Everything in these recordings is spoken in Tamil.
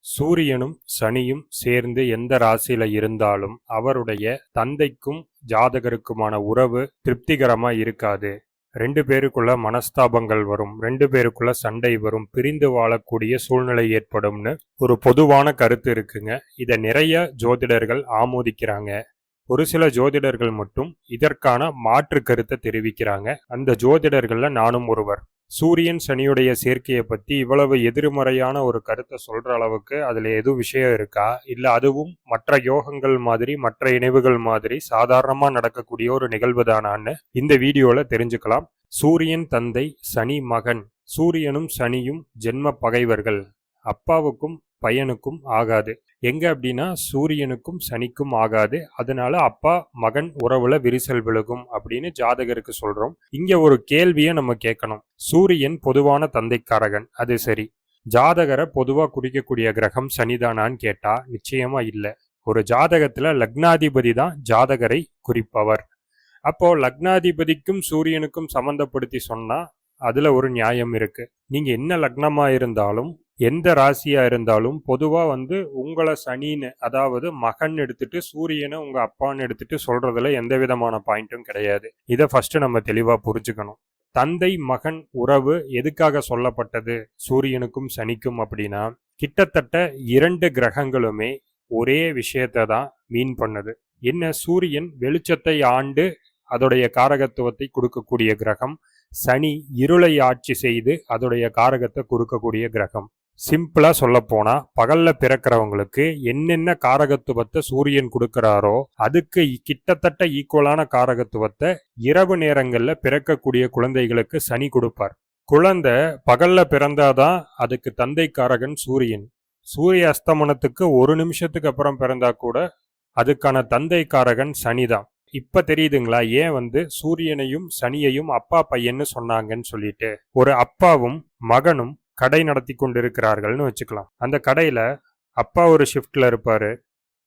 சூரியனும் சனியும் சேர்ந்து எந்த ராசியில இருந்தாலும் அவருடைய தந்தைக்கும் ஜாதகருக்குமான உறவு திருப்திகரமா இருக்காது. ரெண்டு பேருக்குள்ள மனஸ்தாபங்கள் வரும். ரெண்டு பேருக்குள்ள சண்டை வரும். பிரிந்து வாழக்கூடிய சூழ்நிலை ஏற்படும்னு ஒரு பொதுவான கருத்து இருக்குங்க. இதை நிறைய ஜோதிடர்கள் ஆமோதிக்கிறாங்க. ஒரு சில ஜோதிடர்கள் மட்டும் இதற்கான மாற்று கருத்தை தெரிவிக்கிறாங்க. அந்த ஜோதிடர்கள்ல நானும் ஒருவர். சூரியன் சனியுடைய சேர்க்கையை பற்றி இவ்வளவு எதிர்மறையான ஒரு கருத்தை சொல்கிற அளவுக்கு அதில் எதுவும் விஷயம் இருக்கா? இல்லை அதுவும் மற்ற யோகங்கள் மாதிரி மற்ற இணைவுகள் மாதிரி சாதாரணமாக நடக்கக்கூடிய ஒரு நிகழ்வு தானான்னு இந்த வீடியோவில் தெரிஞ்சுக்கலாம். சூரியன் தந்தை சனி மகன். சூரியனும் சனியும் ஜென்ம பகைவர்கள். அப்பாவுக்கும் பையனுக்கும் ஆகாது. எங்க அப்படின்னா சூரியனுக்கும் சனிக்கும் ஆகாது. அதனால அப்பா மகன் உறவுல விரிசல் விழுகும் அப்படின்னு ஜாதகருக்கு சொல்றோம். இங்க ஒரு கேள்வியை நம்ம கேட்கணும். சூரியன் பொதுவான தந்தைக்காரகன். அது சரி. ஜாதகரை பொதுவா குறிக்கக்கூடிய கிரகம் சனிதானான்னு கேட்டா நிச்சயமா இல்லை. ஒரு ஜாதகத்துல லக்னாதிபதி தான் ஜாதகரை குறிப்பவர். அப்போ லக்னாதிபதிக்கும் சூரியனுக்கும் சம்மந்தப்படுத்தி சொன்னா அதுல ஒரு நியாயம் இருக்கு. நீங்க என்ன லக்னமா இருந்தாலும் எந்த ராசியாக இருந்தாலும் பொதுவாக வந்து உங்களை சனின்னு அதாவது மகன் எடுத்துட்டு சூரியனை உங்கள் அப்பான்னு எடுத்துட்டு சொல்கிறதுல எந்த விதமான பாயிண்ட்டும் கிடையாது. இதை ஃபஸ்ட்டு நம்ம தெளிவாக புரிஞ்சுக்கணும். தந்தை மகன் உறவு எதுக்காக சொல்லப்பட்டது? சூரியனுக்கும் சனிக்கும் அப்படின்னா கிட்டத்தட்ட இரண்டு கிரகங்களுமே ஒரே விஷயத்தை தான் மீன் பண்ணுது. என்ன? சூரியன் வெளிச்சத்தை ஆண்டு அதோடைய காரகத்துவத்தை கொடுக்கக்கூடிய கிரகம். சனி இருளை ஆட்சி செய்து அதோடைய காரகத்தை கொடுக்கக்கூடிய கிரகம். சிம்பிளாக சொல்லப்போனால் பகலில் பிறக்கிறவங்களுக்கு என்னென்ன காரகத்துவத்தை சூரியன் கொடுக்குறாரோ அதுக்கு கிட்டத்தட்ட ஈக்குவலான காரகத்துவத்தை இரவு நேரங்களில் பிறக்கக்கூடிய குழந்தைகளுக்கு சனி கொடுப்பார். குழந்தை பகலில் பிறந்தாதான் அதுக்கு தந்தை காரகன் சூரியன். சூரிய அஸ்தமனத்துக்கு ஒரு நிமிஷத்துக்கு அப்புறம் பிறந்தா கூட அதுக்கான தந்தை காரகன் சனிதான். இப்ப தெரியுதுங்களா? ஏன் வந்து சூரியனையும் சனியையும் அப்பா பையன்னு சொன்னாங்கன்னு சொல்லிட்டு. ஒரு அப்பாவும் மகனும் கடை நடத்தி கொண்டிருக்கிறார்கள்னு வச்சுக்கலாம். அந்த கடையில் அப்பா ஒரு ஷிஃப்டில் இருப்பார்.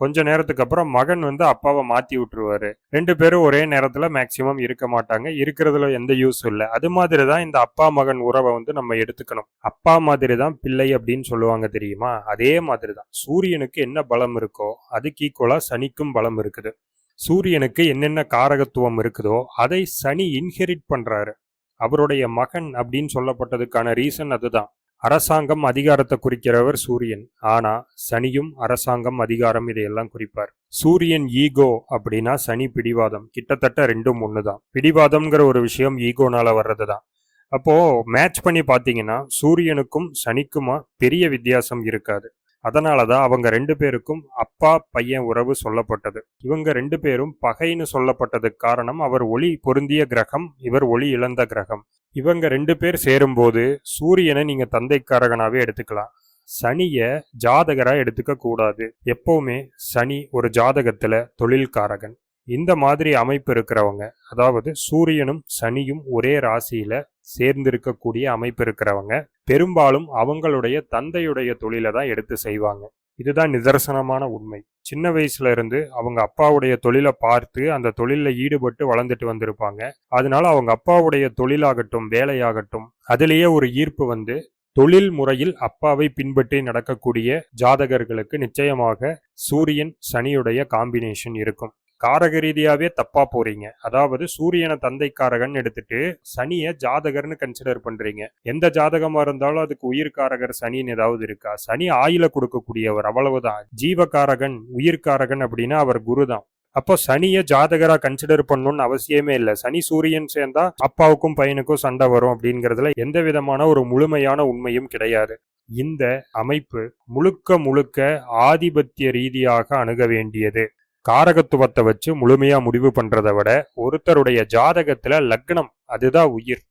கொஞ்ச நேரத்துக்கு அப்புறம் மகன் வந்து அப்பாவை மாற்றி விட்டுருவாரு. ரெண்டு பேரும் ஒரே நேரத்தில் மேக்சிமம் இருக்க மாட்டாங்க. இருக்கிறதுல எந்த யூஸும் இல்லை. அது மாதிரி தான் இந்த அப்பா மகன் உறவை வந்து நம்ம எடுத்துக்கணும். அப்பா மாதிரி தான் பிள்ளை அப்படின்னு சொல்லுவாங்க தெரியுமா? அதே மாதிரி தான் சூரியனுக்கு என்ன பலம் இருக்கோ அதுக்கு ஈக்குவலாக சனிக்கும் பலம் இருக்குது. சூரியனுக்கு என்னென்ன காரகத்துவம் இருக்குதோ அதை சனி இன்ஹெரிட் பண்ணுறாரு அவருடைய மகன் அப்படின்னு சொல்லப்பட்டதுக்கான ரீசன் அதுதான். அரசாங்கம் அதிகாரத்தை குறிக்கிறவர் சூரியன். ஆனா சனியும் அரசாங்கம் அதிகாரம் இதையெல்லாம் குறிப்பார். சூரியன் ஈகோ அப்படின்னா சனி பிடிவாதம். கிட்டத்தட்ட ரெண்டும் ஒண்ணுதான். பிடிவாதம்ங்கிற ஒரு விஷயம் ஈகோனால வர்றதுதான். அப்போ மேட்ச் பண்ணி பார்த்தீங்கன்னா சூரியனுக்கும் சனிக்குமா பெரிய வித்தியாசம் இருக்காது. அதனால தான் அவங்க ரெண்டு பேருக்கும் அப்பா பையன் உறவு சொல்லப்பட்டது. இவங்க ரெண்டு பேரும் பகைன்னு சொல்லப்பட்டதுக்கு காரணம் அவர் ஒளி பொருந்திய கிரகம் இவர் ஒளி இழந்த கிரகம். இவங்க ரெண்டு பேர் சேரும்போது சூரியனை நீங்கள் தந்தைக்காரகனாகவே எடுத்துக்கலாம். சனியை ஜாதகராக எடுத்துக்க கூடாது. எப்போவுமே சனி ஒரு ஜாதகத்தில் தொழில்காரகன். இந்த மாதிரி அமைப்பு இருக்கிறவங்க அதாவது சூரியனும் சனியும் ஒரே ராசியில் சேர்ந்திருக்கக்கூடிய அமைப்பு இருக்கிறவங்க பெரும்பாலும் அவங்களுடைய தந்தையுடைய தொழிலை தான் எடுத்து செய்வாங்க. இதுதான் நிதர்சனமான உண்மை. சின்ன வயசுல இருந்து அவங்க அப்பாவுடைய தொழிலை பார்த்து அந்த தொழிலில் ஈடுபட்டு வளர்ந்துட்டு வந்திருப்பாங்க. அதனால அவங்க அப்பாவுடைய தொழிலாகட்டும் வேலையாகட்டும் அதுலேயே ஒரு ஈர்ப்பு வந்து தொழில் முறையில் அப்பாவை பின்பற்றி நடக்கக்கூடிய ஜாதகர்களுக்கு நிச்சயமாக சூரியன் சனியுடைய காம்பினேஷன் இருக்கும். காரக ரீதியாவே தப்பா போறீங்க. அதாவது சூரியனை தந்தைக்காரகன் எடுத்துட்டு சனியை ஜாதகர்னு கன்சிடர் பண்றீங்க. எந்த ஜாதகமா இருந்தாலும் அதுக்கு உயிர்காரகர் சனின்னு ஏதாவது இருக்கா? சனி ஆயில கொடுக்கக்கூடியவர் அவ்வளவுதான். ஜீவகாரகன் உயிர்காரகன் அப்படின்னா அவர் குரு தான் அப்போ சனியை ஜாதகரா கன்சிடர் பண்ணணும்னு அவசியமே இல்லை. சனி சூரியன் சேர்ந்தா அப்பாவுக்கும் பையனுக்கும் சண்டை வரும் அப்படிங்கிறதுல எந்த விதமான ஒரு முழுமையான உண்மையும் கிடையாது. இந்த அமைப்பு முழுக்க முழுக்க ஆதிபத்திய ரீதியாக அணுக வேண்டியது. காரகத்துவத்தை வச்சு முழுமையா முடிவு பண்றதை விட ஒருத்தருடைய ஜாதகத்துல லக்னம் அதுதான் உயிர்.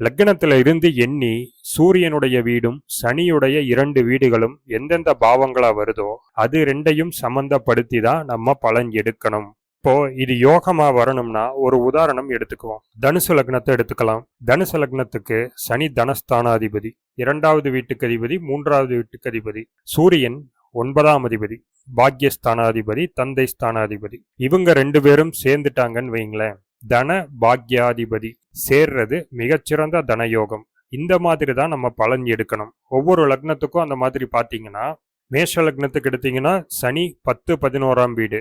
லக்னத்துல இருந்து எண்ணி சூரியனுடைய வீடும் சனியுடைய இரண்டு வீடுகளும் எந்தெந்த பாவங்களா வருதோ அது ரெண்டையும் சம்பந்தப்படுத்தி தான் நம்ம பலன் எடுக்கணும். இப்போ இது யோகமா வரணும்னா ஒரு உதாரணம் எடுத்துக்குவோம். தனுசு லக்னத்தை எடுத்துக்கலாம். தனுசு லக்னத்துக்கு சனி தனஸ்தானாதிபதி இரண்டாவது வீட்டுக்கு அதிபதி மூன்றாவது வீட்டுக்கு அதிபதி. சூரியன் ஒன்பதாம் அதிபதி பாக்யஸ்தானாதிபதி தந்தை ஸ்தானாதிபதி. இவங்க ரெண்டு பேரும் சேர்ந்துட்டாங்கன்னு வைங்களேன். தன பாக்யாதிபதி சேர்றது மிகச்சிறந்த தனயோகம். இந்த மாதிரி தான் நம்ம பலன் எடுக்கணும். ஒவ்வொரு லக்னத்துக்கும் அந்த மாதிரி பார்த்தீங்கன்னா மேஷ லக்னத்துக்கு எடுத்தீங்கன்னா சனி பத்து பதினோராம் வீடு.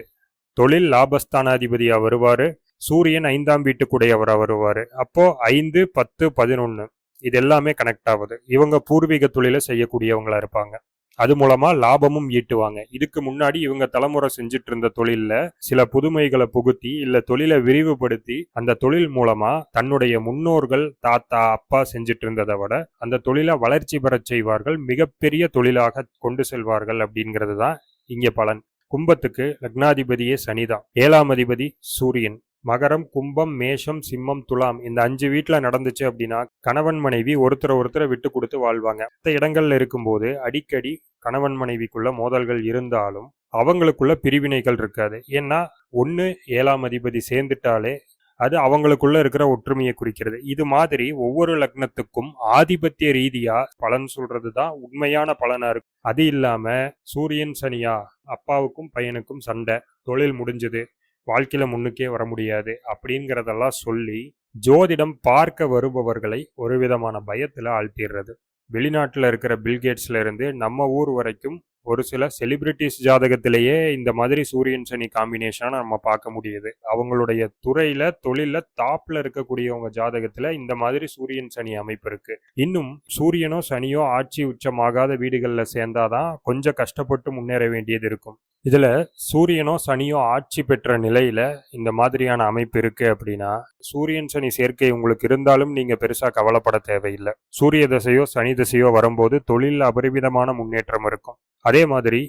தொழில் லாபஸ்தானாதிபதியாக வருவார். சூரியன் ஐந்தாம் வீட்டுக்குடையவராக வருவார். அப்போது ஐந்து பத்து பதினொன்று இது எல்லாமே கனெக்ட் ஆகுது. இவங்க பூர்வீக தொழிலை செய்யக்கூடியவங்களா இருப்பாங்க. அது மூலமா லாபமும் ஈட்டுவாங்க. இதுக்கு முன்னாடி இவங்க தலைமுறை செஞ்சுட்டு இருந்த தொழில்ல சில புதுமைகளை புகுத்தி இல்ல தொழிலை விரிவுபடுத்தி அந்த தொழில் மூலமா தன்னுடைய முன்னோர்கள் தாத்தா அப்பா செஞ்சுட்டு இருந்ததை விட அந்த தொழிலை வளர்ச்சி பெறச் செய்வார்கள் மிகப்பெரிய தொழிலாக கொண்டு செல்வார்கள் அப்படிங்கிறது தான் இங்க பலன். கும்பத்துக்கு லக்னாதிபதியே சனிதான் ஏழாம் அதிபதி சூரியன். மகரம் கும்பம் மேஷம் சிம்மம் துலாம் இந்த அஞ்சு வீட்டில் நடந்துச்சு அப்படின்னா கணவன் மனைவி ஒருத்தரை ஒருத்தரை விட்டு கொடுத்து வாழ்வாங்க. மற்ற இடங்கள்ல இருக்கும்போது அடிக்கடி கணவன் மனைவிக்குள்ள மோதல்கள் இருந்தாலும் அவங்களுக்குள்ள பிரிவினைகள் இருக்காது. ஏன்னா ஒன்று ஏழாம் அதிபதி சேர்ந்துட்டாலே அது அவங்களுக்குள்ள இருக்கிற ஒற்றுமையை குறிக்கிறது. இது மாதிரி ஒவ்வொரு லக்னத்துக்கும் ஆதிபத்திய ரீதியா பலன் சொல்றது தான் உண்மையான பலனா இருக்கும் அது இல்லாம சூரியன் சனியா அப்பாவுக்கும் பையனுக்கும் சண்டை தொழில் முடிஞ்சது. வாழ்க்கையில் முன்னுக்கே வர முடியாது அப்படிங்கிறதெல்லாம் சொல்லி ஜோதிடம் பார்க்க வருபவர்களை ஒரு விதமான பயத்தில் ஆழ்த்திடுறது வெளிநாட்டில் இருக்கிற பில்கேட்ஸ்ல இருந்து நம்ம ஊர் வரைக்கும் ஒரு சில செலிபிரிட்டிஸ் ஜாதகத்திலேயே இந்த மாதிரி சூரியன் சனி காம்பினேஷனை நம்ம பார்க்க முடியுது. அவங்களுடைய துறையில தொழில டாப்ல இருக்கக்கூடியவங்க ஜாதகத்துல இந்த மாதிரி சூரியன் சனி அமைப்பு இருக்கு. இன்னும் சூரியனோ சனியோ ஆட்சி உச்சமாகாத வீடுகளில் சேர்ந்தாதான் கொஞ்சம் கஷ்டப்பட்டு முன்னேற வேண்டியது இருக்கும். இதுல சூரியனோ சனியோ ஆட்சி பெற்ற நிலையில இந்த மாதிரியான அமைப்பு இருக்கு அப்படின்னா சூரியன் சனி சேர்க்கை உங்களுக்கு இருந்தாலும் நீங்க பெருசா கவலைப்பட தேவையில்லை. சூரிய தசையோ சனி தசையோ வரும்போது தொழில் அபரிமிதமான முன்னேற்றம் இருக்கும். அதே மாதிரி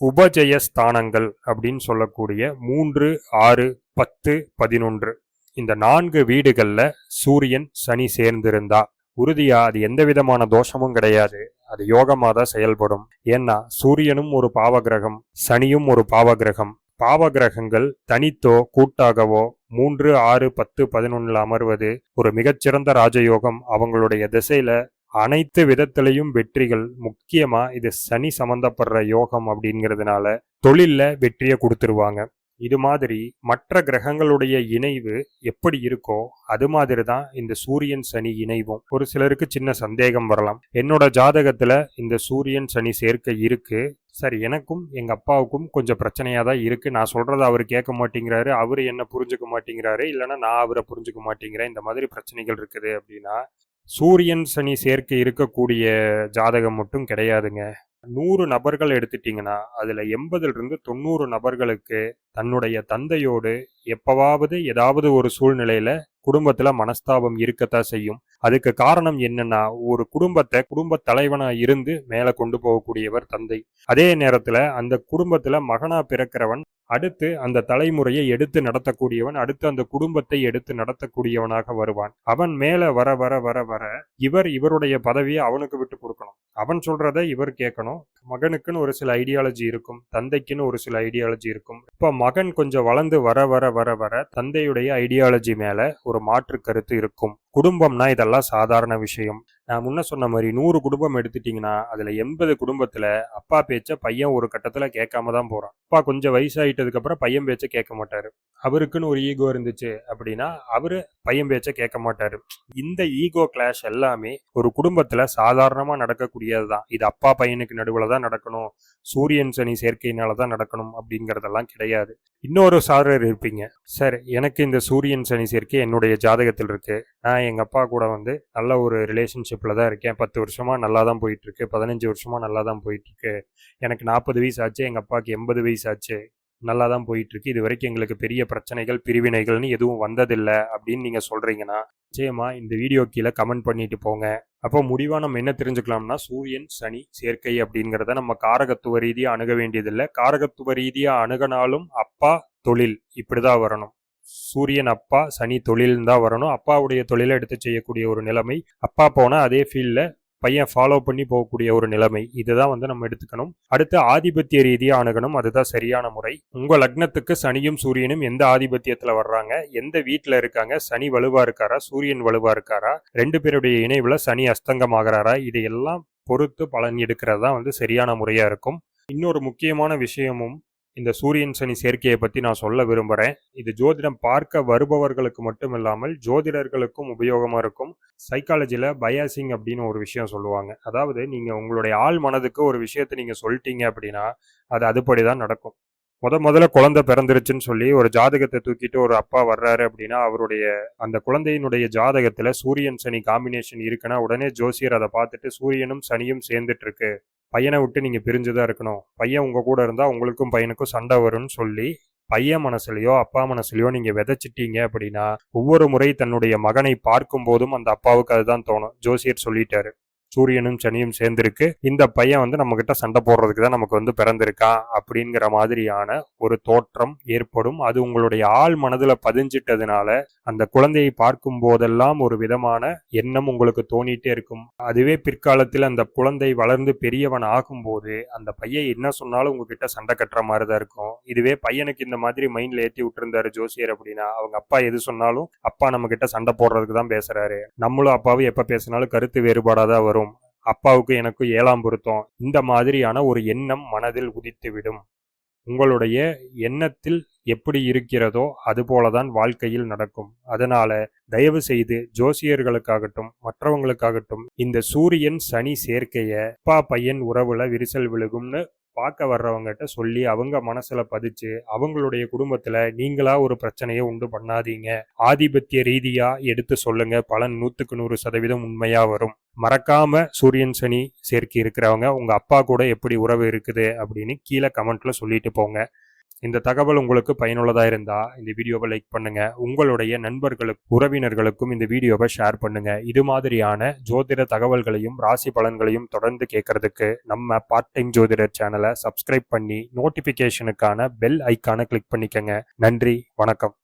உபஜய ஸ்தானங்கள் அப்படின்னு சொல்லக்கூடிய மூன்று ஆறு பத்து பதினொன்று. இந்த நான்கு வீடுகளில் சூரியன் சனி சேர்ந்திருந்தா உறுதியா அது எந்த விதமான தோஷமும் கிடையாது. அது யோகமாக தான் செயல்படும். ஏன்னா சூரியனும் ஒரு பாவகிரகம் சனியும் ஒரு பாவகிரகம். பாவகிரகங்கள் தனித்தோ கூட்டாகவோ மூன்று ஆறு பத்து பதினொன்னுல அமர்வது ஒரு மிகச்சிறந்த ராஜயோகம் அவங்களுடைய திசையில அனைத்து விதத்திலையும் வெற்றிகள். முக்கியமா இது சனி சம்பந்தப்படுற யோகம் அப்படிங்கிறதுனால தொழிலில் வெற்றியை கொடுத்துருவாங்க. இது மாதிரி மற்ற கிரகங்களுடைய இணைவு எப்படி இருக்கோ அது மாதிரி தான் இந்த சூரியன் சனி இணைவும். ஒரு சிலருக்கு சின்ன சந்தேகம் வரலாம். என்னோட ஜாதகத்துல இந்த சூரியன் சனி சேர்க்கை இருக்கு. சரி எனக்கும் எங்க அப்பாவுக்கும் கொஞ்சம் பிரச்சனையா தான் இருக்கு. நான் சொல்றதை அவர் கேட்க மாட்டேங்கிறாரு. அவர் என்ன புரிஞ்சுக்க மாட்டேங்கிறாரு. இல்லைன்னா நான் அவரை புரிஞ்சுக்க மாட்டேங்கிறேன். இந்த மாதிரி பிரச்சனைகள் இருக்குது அப்படின்னா சூரியன் சனி சேர்க்கை இருக்கக்கூடிய ஜாதகம் மட்டும் கிடையாதுங்க. நூறு நபர்கள் எடுத்துட்டீங்கன்னா அதில் எண்பதுலேருந்து தொண்ணூறு நபர்களுக்கு தன்னுடைய தந்தையோடு எப்பவாவது ஏதாவது ஒரு சூழ்நிலையில் குடும்பத்துல மனஸ்தாபம் இருக்கத்தான் செய்யும். அதுக்கு காரணம் என்னன்னா ஒரு குடும்பத்தை குடும்ப தலைவனா இருந்து மேல கொண்டு போகக்கூடியவர் தந்தை. அதே நேரத்துல அந்த குடும்பத்துல மகனா பிறக்கிறவன் அடுத்து அந்த தலைமுறையை எடுத்து நடத்தக்கூடியவன் அடுத்து அந்த குடும்பத்தை எடுத்து நடத்தக்கூடியவனாக வருவான். அவன் மேல வர வர வர வர இவர் இவருடைய பதவியை அவனுக்கு விட்டு கொடுக்கணும். அவன் சொல்கிறத இவர் கேட்கணும். மகனுக்குன்னு ஒரு சில ஐடியாலஜி இருக்கும். தந்தைக்குன்னு ஒரு சில ஐடியாலஜி இருக்கும். இப்ப மகன் கொஞ்சம் வளர்ந்து வர வர வர வர தந்தையுடைய ஐடியாலஜி மேல ஒரு மாற்று கருத்து இருக்கும். குடும்பம்னா இதெல்லாம் சாதாரண விஷயம். நான் முன்ன சொன்ன மாதிரி நூறு குடும்பம் எடுத்துட்டிங்கன்னா அதில் எண்பது குடும்பத்தில் அப்பா பேச்சை பையன் ஒரு கட்டத்தில் கேட்காம தான் போகிறான் அப்பா கொஞ்சம் வயசாகிட்டதுக்கப்புறம் பையன் பேச்சை கேட்க மாட்டார். அவருக்குன்னு ஒரு ஈகோ இருந்துச்சு அப்படின்னா அவர் பையன் பேச்சை கேட்க மாட்டார். இந்த ஈகோ கிளாஷ் எல்லாமே ஒரு குடும்பத்தில் சாதாரணமாக நடக்கக்கூடியது தான். இது அப்பா பையனுக்கு நடுவில் தான் நடக்கணும். சூரியன் சனி சேர்க்கையினால தான் நடக்கணும் அப்படிங்கிறதெல்லாம் கிடையாது. இன்னொரு சாரர் இருப்பீங்க. சார் எனக்கு இந்த சூரியன் சனி சேர்க்கை என்னுடைய ஜாதகத்தில் இருக்குது நான் எங்கள் அப்பா கூட வந்து நல்ல ஒரு ரிலேஷன்ஷிப்பில் தான் இருக்கேன். பத்து வருஷமா நல்லா தான் போயிட்டுருக்கு. பதினஞ்சு வருஷமா நல்லா தான் போயிட்டுருக்கு. எனக்கு நாற்பது வயசு ஆச்சு. எங்கள் அப்பாவுக்கு எண்பது வயசு ஆச்சு. நல்லா தான் போயிட்டுருக்கு. இது வரைக்கும் எங்களுக்கு பெரிய பிரச்சனைகள் பிரிவினைகள்னு எதுவும் வந்ததில்லை அப்படின்னு நீங்கள் சொல்கிறீங்கன்னா நிச்சயமாக இந்த வீடியோ கீழே கமெண்ட் பண்ணிட்டு போங்க. அப்போ முடிவாக நம்ம என்ன தெரிஞ்சுக்கலாம்னா சூரியன் சனி சேர்க்கை அப்படிங்கிறத நம்ம காரகத்துவ ரீதியாக அணுக வேண்டியதில்லை. காரகத்துவ ரீதியாக அணுகினாலும் அப்பா தொழில் இப்படி தான் வரணும். சூரியன் அப்பா சனி தொழில்னு தான் வரணும். அப்பாவுடைய தொழிலை எடுத்து செய்யக்கூடிய ஒரு நிலைமை. அப்பா போனால் அதே ஃபீல்டில் பையன் ஃபாலோ பண்ணி போகக்கூடிய ஒரு நிலைமை. இதுதான் வந்து நம்ம எடுத்துக்கணும். அடுத்து ஆதிபத்திய ரீதியாக அணுகணும். அதுதான் சரியான முறை. உங்கள் லக்னத்துக்கு சனியும் சூரியனும் எந்த ஆதிபத்தியத்தில் வர்றாங்க? எந்த வீட்டில் இருக்காங்க? சனி வலுவாக இருக்காரா? சூரியன் வலுவாக இருக்காரா? ரெண்டு பேருடைய இணைவில் சனி அஸ்தங்கமாகறாரா? இதையெல்லாம் பொறுத்து பலன் எடுக்கிறது தான் வந்து சரியான முறையாக இருக்கும். இன்னொரு முக்கியமான விஷயமும் இந்த சூரியன் சனி சேர்க்கையை பற்றி நான் சொல்ல விரும்புகிறேன் இது ஜோதிடம் பார்க்க வருபவர்களுக்கு மட்டும் இல்லாமல் ஜோதிடர்களுக்கும் உபயோகமாக இருக்கும். சைக்காலஜியில் பயாசிங் அப்படின்னு ஒரு விஷயம் சொல்லுவாங்க. அதாவது நீங்கள் உங்களுடைய ஆள் மனதுக்கு ஒரு விஷயத்தை நீங்கள் சொல்லிட்டீங்க அப்படின்னா அது அதுபடி தான் நடக்கும். முத முதல்ல குழந்தை பிறந்துருச்சுன்னு சொல்லி ஒரு ஜாதகத்தை தூக்கிட்டு ஒரு அப்பா வர்றாரு அப்படின்னா அவருடைய அந்த குழந்தையினுடைய ஜாதகத்தில் சூரியன் சனி காம்பினேஷன் இருக்குன்னா உடனே ஜோசியர் அதை பார்த்துட்டு சூரியனும் சனியும் சேர்ந்துட்டு இருக்கு. பையனை விட்டு நீங்கள் பிரிஞ்சு தான் இருக்கணும். பையன் உங்கள் கூட இருந்தால் உங்களுக்கும் பையனுக்கும் சண்டை வரும்னு சொல்லி பையன் மனசுலையோ அப்பா மனசுலையோ நீங்கள் விதைச்சிட்டீங்க அப்படின்னா ஒவ்வொரு முறை தன்னுடைய மகனை பார்க்கும் போதும் அந்த அப்பாவுக்கு அதுதான் தோணும். ஜோசியர் சொல்லிட்டாரு. சூரியனும் சனியும் சேர்ந்திருக்கு. இந்த பையன் வந்து நம்ம கிட்ட சண்டை போடுறதுக்கு தான் நமக்கு வந்து பிறந்திருக்கான் அப்படிங்கிற மாதிரியான ஒரு தோற்றம் ஏற்படும். அது உங்களுடைய ஆள் மனதுல பதிஞ்சிட்டதுனால அந்த குழந்தையை பார்க்கும் போதெல்லாம் ஒரு விதமான எண்ணம் உங்களுக்கு தோணிட்டே இருக்கும். அதுவே பிற்காலத்தில் அந்த குழந்தை வளர்ந்து பெரியவன் ஆகும்போது அந்த பையன் என்ன சொன்னாலும் உங்ககிட்ட சண்டை கட்டுற மாதிரி தான் இருக்கும். இதுவே பையனுக்கு இந்த மாதிரி மைண்ட்ல ஏற்றி விட்டுருந்தாரு ஜோசியர் அப்படின்னா அவங்க அப்பா எது சொன்னாலும் அப்பா நம்ம கிட்ட சண்டை போடுறதுக்கு தான் பேசுறாரு. நம்மளும் அப்பாவும் எப்ப பேசினாலும் கருத்து வேறுபாடாக தான் வரும். அப்பாவுக்கு எனக்கு ஏழாம் பொருத்தம். இந்த மாதிரியான ஒரு எண்ணம் மனதில் உதித்துவிடும். உங்களுடைய எண்ணத்தில் எப்படி இருக்கிறதோ அதுபோலதான் வாழ்க்கையில் நடக்கும். அதனால தயவு செய்து ஜோசியர்களுக்காகட்டும் மற்றவங்களுக்காகட்டும் இந்த சூரியன் சனி சேர்க்கைய அப்பா பையன் உறவுல விரிசல் விழுகும்னு பார்க்க வர்றவங்ககிட்ட சொல்லி அவங்க மனசுல பதிச்சு அவங்களுடைய குடும்பத்துல நீங்களா ஒரு பிரச்சனையை உண்டு பண்ணாதீங்க. ஆதிபத்திய ரீதியா எடுத்து சொல்லுங்க. பலன் நூத்துக்கு நூறு சதவீதம் உண்மையா வரும். மறக்காம சூரியன் சனி சேர்க்கி இருக்கிறவங்க உங்க அப்பா கூட எப்படி உறவு இருக்குது அப்படின்னு கீழே கமெண்ட்ல சொல்லிட்டு போங்க. இந்த தகவல் உங்களுக்கு பயனுள்ளதாக இருந்தால் இந்த வீடியோவை லைக் பண்ணுங்கள் உங்களுடைய நண்பர்களுக்கு உறவினர்களுக்கும் இந்த வீடியோவை ஷேர் பண்ணுங்கள் இது மாதிரியான ஜோதிட தகவல்களையும் ராசி பலன்களையும் தொடர்ந்து கேட்கறதுக்கு நம்ம பார்ட் டைம் ஜோதிடர் சேனலை சப்ஸ்கிரைப் பண்ணி நோட்டிஃபிகேஷனுக்கான பெல் ஐக்கானை கிளிக் பண்ணிக்கங்க. நன்றி வணக்கம்.